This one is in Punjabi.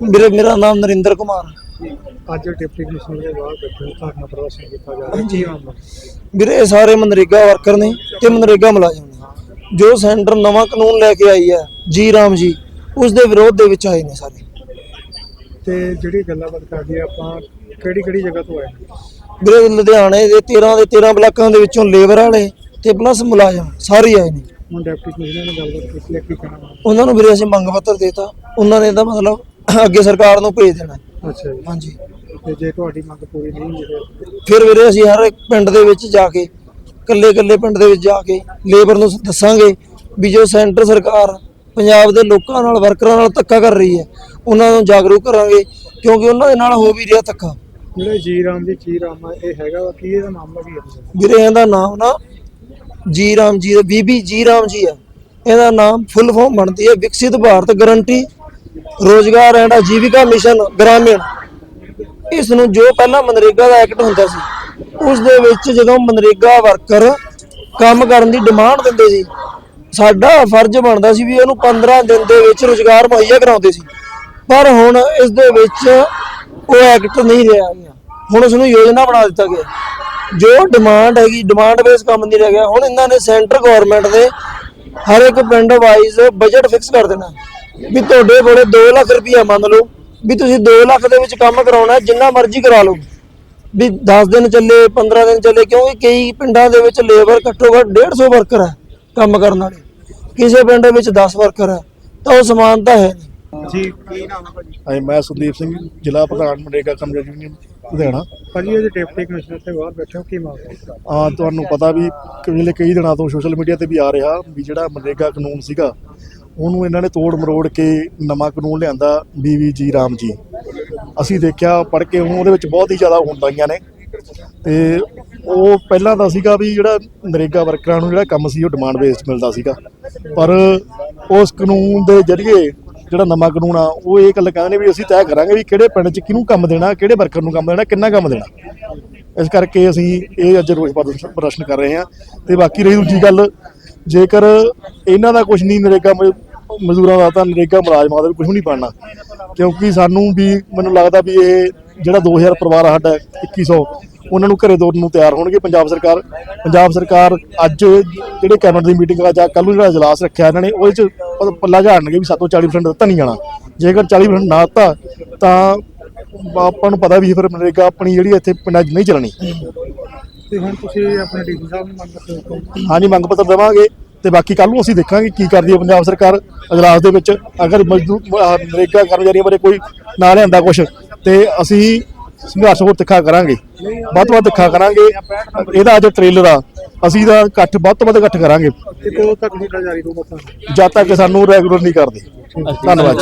ਮੇਰੇ ਮੇਰਾ ਨਾਮ ਨਰਿੰਦਰ ਕੁਮਾਰ ਅੱਜ ਡਿਪਟੀ ਕਮਿਸ਼ਨਰ ਦੇ ਬਾਹਰ ਬੈਠੇ ਧਰਨਾ ਪ੍ਰਦਰਸ਼ਨ ਕੀਤਾ ਜਾ ਰਿਹਾ ਮਾਮਲਾ ਵੀਰੇ ਇਹ ਸਾਰੇ ਮਨਰੇਗਾ ਵਰਕਰ ਨੇ ਤੇ ਮਨਰੇਗਾ ਮੁਲਾਜ਼ਮ ਨੇ। ਜੋ ਸੈਂਟਰ ਨਵਾਂ ਕਾਨੂੰਨ ਲੈ ਕੇ ਆਈ ਹੈ ਜੀ ਰਾਮ ਜੀ ਉਸ ਦੇ ਵਿਰੋਧ ਦੇ ਵਿੱਚ ਆਏ ਨੇ ਸਾਰੇ। ਤੇ ਜਿਹੜੀ ਗੱਲਬਾਤ ਕਰਦੇ ਆਪਾਂ ਕਿਹੜੀ ਕਿਹੜੀ ਜਗ੍ਹਾ ਤੋਂ ਆਏ ਵੀਰੇ ਲੁਧਿਆਣੇ ਦੇ 13 ਦੇ 13 ਬਲਾਕਾਂ ਦੇ ਵਿੱਚੋਂ ਲੇਬਰ ਵਾਲੇ ਤੇ ਪਲੱਸ ਮੁਲਾਜ਼ਮ ਸਾਰੇ ਆਏ ਨੇ। ਹੁਣ ਡਿਪਟੀ ਕਮਿਸ਼ਨਰ ਨੇ ਗੱਲਬਾਤ ਕੀਤੀ ਹੈ ਕੀ ਕਹਿਣਾ ਵਾ? ਉਹਨਾਂ ਨੂੰ ਵੀਰੇ ਅਸੀਂ ਮੰਗ ਪੱਤਰ ਦੇਤਾ। ਉਹਨਾਂ ਨੇ ਇਹਦਾ ਮਤਲਬ ਅੱਗੇ ਸਰਕਾਰ ਨੂੰ ਭੇਜ ਦੇਣਾ। ਅੱਛਾ ਜੀ। ਹਾਂਜੀ। ਤੇ ਜੇ ਤੁਹਾਡੀ ਮੰਗ ਪੂਰੀ ਨਹੀਂ ਹੁੰਦੀ ਫਿਰ ਫਿਰ ਵੀਰੇ ਅਸੀਂ ਹਰ ਇੱਕ ਪਿੰਡ ਦੇ ਵਿੱਚ ਜਾ ਕੇ ਕੱਲੇ ਕੱਲੇ ਪਿੰਡ ਦੇ ਵਿੱਚ ਜਾ ਕੇ ਲੇਬਰ ਨੂੰ ਦੱਸਾਂਗੇ ਵੀ ਜੋ ਸੈਂਟਰ ਸਰਕਾਰ ਪੰਜਾਬ ਦੇ ਲੋਕਾਂ ਨਾਲ ਵਰਕਰਾਂ ਨਾਲ ਧੱਕਾ ਕਰ ਰਹੀ ਹੈ ਉਹਨਾਂ ਨੂੰ ਜਾਗਰੂਕ ਕਰਾਂਗੇ ਕਿਉਂਕਿ ਉਹਨਾਂ ਦੇ ਨਾਲ ਹੋ ਵੀ ਰਿਹਾ ਧੱਕਾ। ਜਿਹੜਾ ਜੀ ਰਾਮ ਦੀ ਜੀ ਰਾਮ ਆ ਇਹ ਹੈਗਾ ਵਾ ਕੀ ਇਹਦਾ ਮਾਮਲਾ ਕੀ ਹੈ ਵੀਰੇ ਇਹਦਾ ਨਾਮ ਨਾ ਜੀ ਰਾਮ ਜੀ ਬੀਬੀ ਜੀ ਰਾਮ ਜੀ ਹੈ ਇਹਦਾ ਨਾਮ ਫੁੱਲ ਫਾਰਮ ਬਣਦੀ ਹੈ ਵਿਕਸਿਤ ਭਾਰਤ ਗਰੰਟੀ ਰੋਜ਼ਗਾਰ ਐਂਡ ਆਜੀਵਿਕਾ ਮਿਸ਼ਨ ਗ੍ਰਾਮੀਣ। ਇਸ ਨੂੰ ਜੋ ਪਹਿਲਾਂ ਮਨਰੇਗਾ ਦਾ ਐਕਟ ਹੁੰਦਾ ਸੀ, ਉਸ ਦੇ ਵਿੱਚ ਜਦੋਂ ਮਨਰੇਗਾ ਵਰਕਰ ਕੰਮ ਕਰਨ ਦੀ ਡਿਮਾਂਡ ਦਿੰਦੇ ਸੀ, ਸਾਡਾ ਫਰਜ਼ ਬਣਦਾ ਸੀ ਵੀ ਉਹਨੂੰ 15 ਦਿਨ ਦੇ ਵਿੱਚ ਰੋਜ਼ਗਾਰ ਮੁਹੱਈਆ ਕਰਾਉਂਦੇ ਸੀ। ਪਰ ਹੁਣ ਇਸ ਦੇ ਵਿੱਚ ਉਹ ਐਕਟ ਨਹੀਂ ਰਿਹਾ। ਹੁਣ ਉਸ ਨੂੰ ਯੋਜਨਾ ਬਣਾ ਦਿੱਤਾ ਗਿਆ। ਜੋ ਡਿਮਾਂਡ ਹੈਗੀ, ਡਿਮਾਂਡ ਬੇਸ ਕੰਮ ਨਹੀਂ ਰਹਿ ਗਿਆ। ਹੁਣ ਇਹਨਾਂ ਨੇ ਸੈਂਟਰ ਗਵਰਨਮੈਂਟ ਦੇ ਹਰ ਇੱਕ ਪਿੰਡ ਵਾਈਜ਼ ਬਜਟ ਫਿਕਸ ਕਰ ਦੇਣਾ। ਵੀ ਤੁਹਾਡੇ ਕੋਲੇ 2 ਲੱਖ ਰੁਪਈਆ ਮੰਨ ਲਓ ਵੀ ਤੁਸੀਂ 2 ਲੱਖ ਦੇ ਵਿੱਚ ਕੰਮ ਕਰਾਉਣਾ ਹੈ, ਜਿੰਨਾ ਮਰਜ਼ੀ ਕਰਾ ਲਓ। ਵੀ 10 ਦਿਨ ਚੱਲੇ 15 ਦਿਨ ਚੱਲੇ ਕਿਉਂਕਿ ਕਈ ਪਿੰਡਾਂ ਦੇ ਵਿੱਚ ਲੇਬਰ ਘੱਟੋ ਘੱਟ 150 ਵਰਕਰ ਹੈ ਕੰਮ ਕਰਨ ਵਾਲੇ। ਕਿਸੇ ਪਿੰਡ ਵਿੱਚ 10 ਵਰਕਰ ਹੈ ਤਾਂ ਉਹ ਸਮਾਨਤਾ ਹੈ ਜੀ ਕੀ ਨਾਮ ਹੈ ਭਾਜੀ? ਹਾਂਜੀ ਮੈਂ ਸੁਦੀਪ ਸਿੰਘ ਜ਼ਿਲ੍ਹਾ ਪ੍ਰਧਾਨ ਮਨਰੇਗਾ ਕਰਮਚਾਰੀ ਯੂਨੀਅਨ ਲੁਧਿਆਣਾ। ਭਾਜੀ ਇਹ ਡਿਪਟੀ ਕਮਿਸ਼ਨਰ ਦੇ ਬਾਹਰ ਬੈਠੇ ਹੋ ਕੀ ਮਾਮਲਾ ਆ ਤੁਹਾਨੂੰ ਪਤਾ ਵੀ ਪਿਛਲੇ ਕਈ ਦਿਨਾਂ ਤੋਂ ਸੋਸ਼ਲ ਮੀਡੀਆ ਤੇ ਵੀ ਆ ਰਿਹਾ ਵੀ ਜਿਹੜਾ ਮਨਰੇਗਾ ਕਾਨੂੰਨ ਸੀਗਾ ਉਹਨੂੰ ਇਹਨਾਂ ਨੇ ਤੋੜ ਮਰੋੜ ਕੇ ਨਵਾਂ ਕਾਨੂੰਨ ਲਿਆਂਦਾ ਬੀਵੀ ਜੀ ਰਾਮ ਜੀ। ਅਸੀਂ ਦੇਖਿਆ, ਪੜ੍ਹ ਕੇ ਉਹਨੂੰ ਉਹਦੇ ਵਿੱਚ ਬਹੁਤ ਹੀ ਜ਼ਿਆਦਾ ਹੁੰਦਾਈਆਂ ਨੇ। ਤੇ ਉਹ ਪਹਿਲਾਂ ਤਾਂ ਸੀਗਾ ਵੀ ਜਿਹੜਾ ਨਰੇਗਾ ਵਰਕਰਾਂ ਨੂੰ ਜਿਹੜਾ ਕੰਮ ਸੀ, ਉਹ ਡਿਮਾਂਡ ਬੇਸਡ ਮਿਲਦਾ ਸੀਗਾ। ਪਰ ਉਸ ਕਾਨੂੰਨ ਦੇ ਜ਼ਰੀਏ ਜਿਹੜਾ ਨਵਾਂ ਕਾਨੂੰਨ ਆ, ਉਹ ਇਹ ਗੱਲ ਕਹਿੰਦੇ ਨੇ ਵੀ ਅਸੀਂ ਤੈਅ ਕਰਾਂਗੇ ਵੀ ਕਿਹੜੇ ਪਿੰਡ 'ਚ ਕਿਹਨੂੰ ਕੰਮ ਦੇਣਾ, ਕਿਹੜੇ ਵਰਕਰ ਨੂੰ ਕੰਮ ਦੇਣਾ, ਕਿੰਨਾ ਕੰਮ ਦੇਣਾ। ਇਸ ਕਰਕੇ ਅਸੀਂ ਇਹ ਅੱਜ ਰੋਸ ਪ੍ਰਦਰਸ਼ਨ ਪ੍ਰਦਰਸ਼ਨ ਕਰ ਰਹੇ ਹਾਂ। ਤੇ ਬਾਕੀ ਰਹੀ ਦੂਜੀ ਗੱਲ, ਜੇਕਰ ਇਹਨਾਂ ਦਾ ਕੁਝ ਨਹੀਂ ਨਰੇਗਾ ਮਜ਼ਦੂਰਾਂ ਦਾ ਤਾਂ ਨਰੇਗਾ ਮੁਲਾਜ਼ਮਾਂ ਦਾ ਵੀ ਕੁਝ ਨਹੀਂ ਬਣਨਾ। ਕਿਉਂਕਿ ਸਾਨੂੰ ਵੀ ਮੈਨੂੰ ਲੱਗਦਾ ਵੀ ਇਹ ਜਿਹੜਾ 2000 ਪਰਿਵਾਰ ਸਾਡਾ 2100 ਉਹਨਾਂ ਨੂੰ ਘਰੇ ਤੋਰਨ ਨੂੰ ਤਿਆਰ ਹੋਣਗੇ। ਪੰਜਾਬ ਸਰਕਾਰ ਪੰਜਾਬ ਸਰਕਾਰ ਅੱਜ ਜਿਹੜੇ ਕੈਬਨਿਟ ਦੀ ਮੀਟਿੰਗ ਆ ਜਾਂ ਕੱਲ ਨੂੰ ਜਿਹੜਾ ਇਜਲਾਸ ਰੱਖਿਆ ਇਹਨਾਂ ਨੇ ਉਹਦੇ ਚ ਪੱਲਾ ਝਾੜਨਗੇ ਵੀ ਸਾਤੋਂ 40% ਦਿੱਤਾ ਨਹੀਂ ਜਾਣਾ। ਜੇਕਰ 40% ਨਾ ਦਿੱਤਾ ਤਾਂ ਆਪਾਂ ਨੂੰ ਪਤਾ ਵੀ ਫਿਰ ਨਰੇਗਾ ਆਪਣੀ ਜਿਹੜੀ ਇੱਥੇ ਪਿੰਡਾਂ 'ਚ ਨਹੀਂ ਚੱਲਣੀ। ਤੇ ਹੁਣ ਤੁਸੀਂ ਆਪਣੇ ਡੀਸੀ ਸਾਹਿਬ ਨੂੰ ਮੰਗ ਹਾਂਜੀ ਮੰਗ ਪੱਤਰ ਦੇਵਾਂਗੇ। ਤੇ ਬਾਕੀ ਕੱਲ ਨੂੰ ਅਸੀਂ ਦੇਖਾਂਗੇ ਕੀ ਕਰਦੀ ਹੈ ਪੰਜਾਬ ਸਰਕਾਰ ਅਜਲਾਸ ਦੇ ਵਿੱਚ। ਅਗਰ ਮਜ਼ਦੂਰ ਨਰੇਗਾ ਕਰਮਚਾਰੀਆਂ ਬਾਰੇ ਕੋਈ ਨਾ ਲਿਆਂਦਾ ਕੁਝ ਤੇ ਅਸੀਂ ਸੰਘਰਸ਼ ਹੋਰ ਤਿੱਖਾ ਕਰਾਂਗੇ। ਵੱਧ ਤੋਂ ਵੱਧ ਤਿੱਖਾ ਕਰਾਂਗੇ। ਇਹਦਾ ਅੱਜ ਟ੍ਰੇਲਰ ਆ। ਅਸੀਂ ਦਾ ਇਕੱਠ ਵੱਧ ਤੋਂ ਵੱਧ ਇਕੱਠ ਕਰਾਂਗੇ। ਤੱਕ ਤਾਂ ਜਦ ਤੱਕ ਸਾਨੂੰ ਰੈਗੂਲਰ ਨਹੀਂ ਕਰਦੇ। ਧੰਨਵਾਦ।